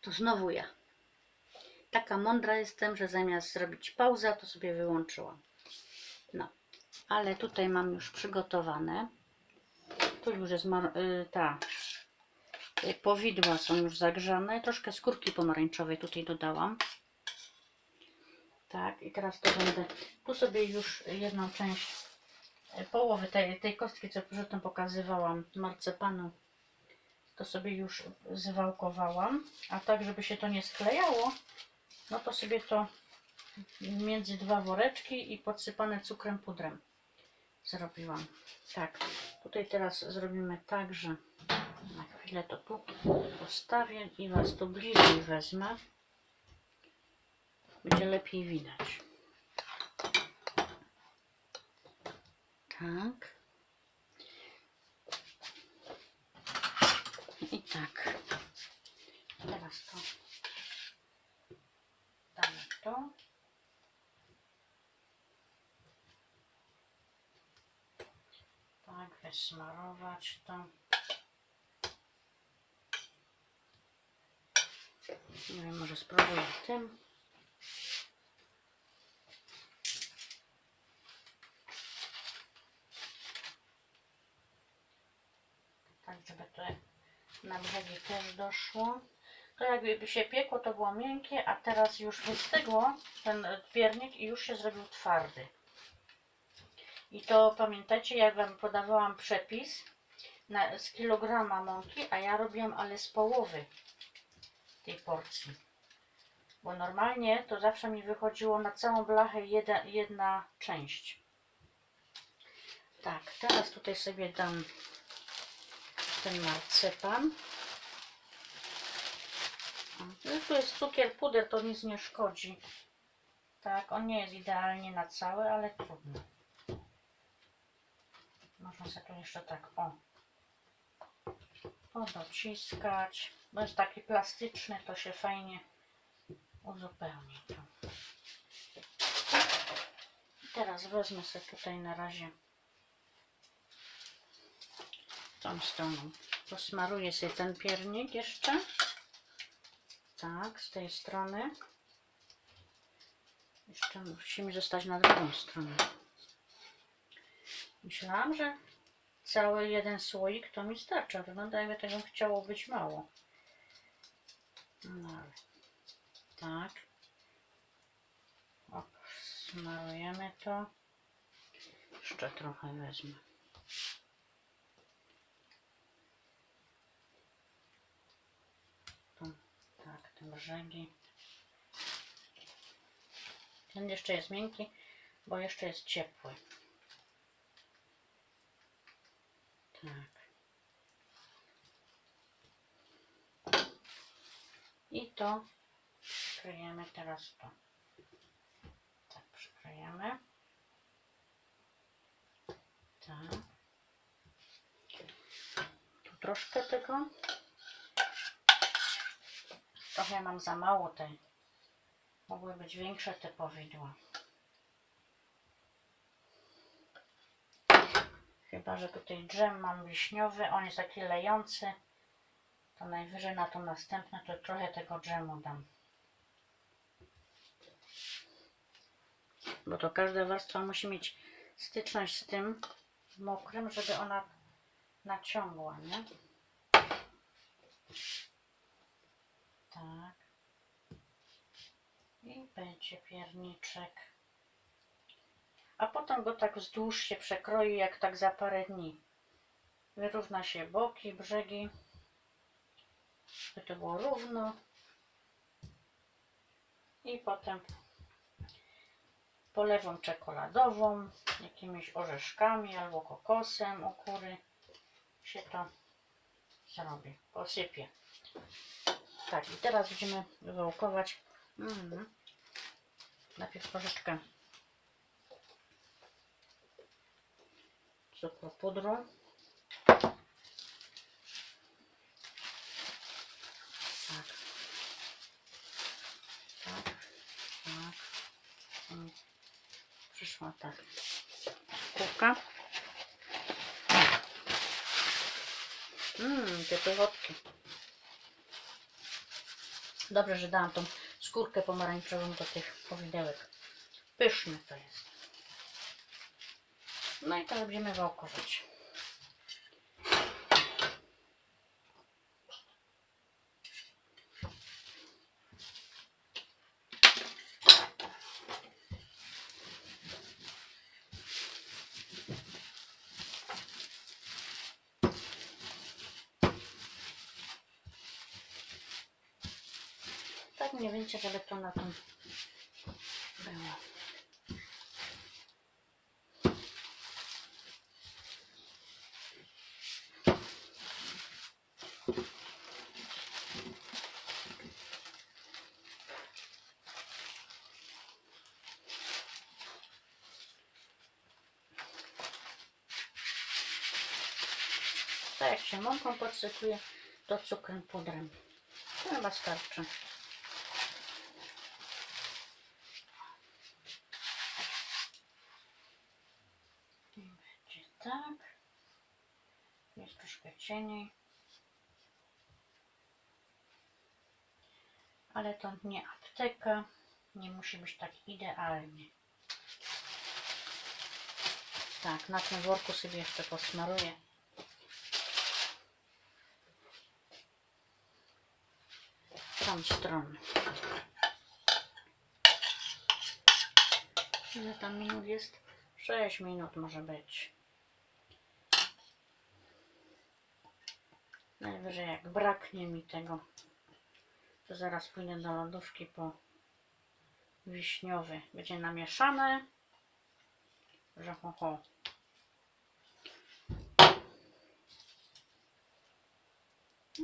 to znowu ja. Taka mądra jestem, że zamiast zrobić pauzę, to sobie wyłączyłam. No, ale tutaj mam już przygotowane. Tu już jest y, ta y, powidła są już zagrzane. Troszkę skórki pomarańczowej tutaj dodałam. Tak, i teraz to będę. Tu sobie już jedną część y, połowy tej, tej kostki, co przedtem pokazywałam, marcepanu, to sobie już zwałkowałam. A tak, żeby się to nie sklejało, no to sobie to między dwa woreczki i podsypane cukrem pudrem zrobiłam. Tak, tutaj teraz zrobimy tak, że na chwilę to tu postawię i Was tu bliżej wezmę. Będzie lepiej widać. Tak. I tak. Teraz to damy to. Tak, wysmarować to. Nie wiem, może spróbuję tym. Tak, żeby to na brzegi też doszło. To jakby się piekło, to było miękkie, a teraz już wystygło ten piernik i już się zrobił twardy. I to pamiętajcie, jak Wam podawałam przepis na, z kilograma mąki, a ja robiłam ale z połowy tej porcji. Bo normalnie to zawsze mi wychodziło na całą blachę jedna, jedna część. Tak, teraz tutaj sobie dam ten marcepan. O, Tu jest cukier, puder, to nic nie szkodzi. Tak, on nie jest idealnie na całe, ale trudno. Można sobie tu jeszcze tak, o, podociskać. Bo jest taki plastyczny, to się fajnie uzupełni. I teraz wezmę sobie tutaj na razie tą stroną. Posmaruję sobie ten piernik jeszcze. Tak, z tej strony. Jeszcze musi mi zostać na drugą stronę. Myślałam, że cały jeden słoik to mi starcza. Wygląda jakby tego chciało być mało. No ale tak. Smarujemy to. Jeszcze trochę wezmę. Tu, tak, te brzegi. Ten jeszcze jest miękki, bo jeszcze jest ciepły. Tak. I to przykryjemy teraz to. Tak, przykryjemy. Tak. Tu troszkę tego. Trochę mam za mało tej. Mogły być większe te powidła. Że tutaj dżem mam wiśniowy, on jest taki lejący. To najwyżej na to następne to trochę tego dżemu dam. Bo to każda warstwa musi mieć styczność z tym mokrym, żeby ona naciągła, nie? Tak. I będzie pierniczek. A potem go tak wzdłuż się przekroi, jak tak za parę dni. Wyrówna się boki, brzegi, żeby to było równo. I potem polewą czekoladową, jakimiś orzeszkami albo kokosem u góry się to zrobi, posypie. Tak, i teraz będziemy wywołkować. Mm. Najpierw troszeczkę cukru pudru. Tak. Tak. Tak. Mm. Przyszła tak. Kubka. Mmm, te pychotki. Dobrze, że dałam tą skórkę pomarańczową do tych powidełek. Pyszne to jest. No i teraz będziemy wałkować. Tak mniej więcej, żeby to na tym było. Tak jak się mąką podsypuje, to cukrem pudrem. To chyba starczy. Będzie tak. Jest troszkę cieniej. Ale to nie apteka. Nie musi być tak idealnie. Tak, na tym worku sobie jeszcze posmaruję. Tą stronę. Ile tam minut jest? 6 minut może być. Najwyżej jak braknie mi tego, to zaraz pójdę do lodówki po wiśniowy. Będzie namieszane, że ho, ho.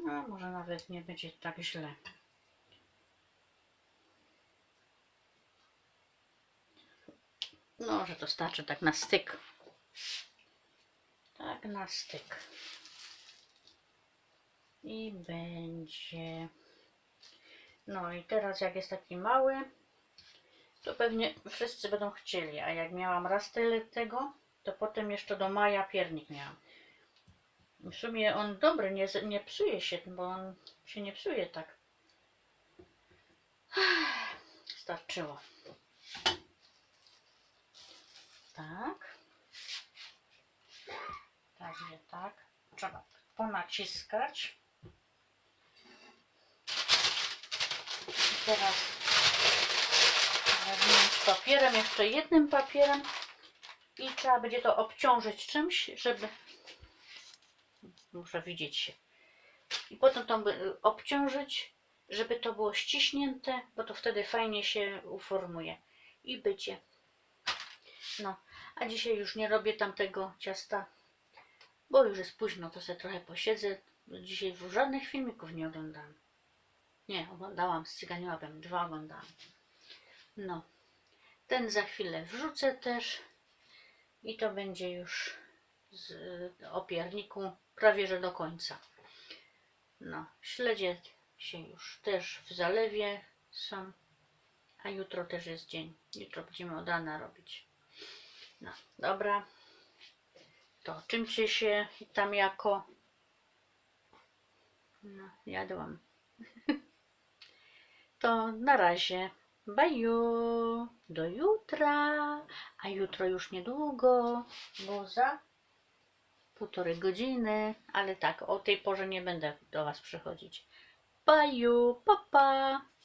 No, może nawet nie będzie tak źle. No, że to starczy tak na styk. Tak na styk. I będzie. No i teraz jak jest taki mały, to pewnie wszyscy będą chcieli. A jak miałam raz tyle tego, to potem jeszcze do maja piernik miałam. W sumie on dobry, nie, nie psuje się, bo on się nie psuje tak. Starczyło. Tak. Także tak. Trzeba ponaciskać. I teraz papierem, jeszcze jednym papierem i trzeba będzie to obciążyć czymś, żeby muszę widzieć się. I potem to obciążyć, żeby to było ściśnięte, bo to wtedy fajnie się uformuje. I będzie. No, a dzisiaj już nie robię tamtego ciasta, bo już jest późno, to sobie trochę posiedzę. Dzisiaj w żadnych filmików nie oglądałam. Nie, oglądałam z cyganiłabem, dwa oglądałam. No, ten za chwilę wrzucę też i to będzie już z opierniku prawie że do końca. No, śledzie się już też w zalewie są, a jutro też jest dzień. Jutro będziemy od rana robić. No, dobra. To czymcie się tam jako. No, jadłam. to na razie. Baju. Do jutra. A jutro już niedługo, bo za półtorej godziny. Ale tak, o tej porze nie będę do Was przychodzić. Baju, papa. Pa.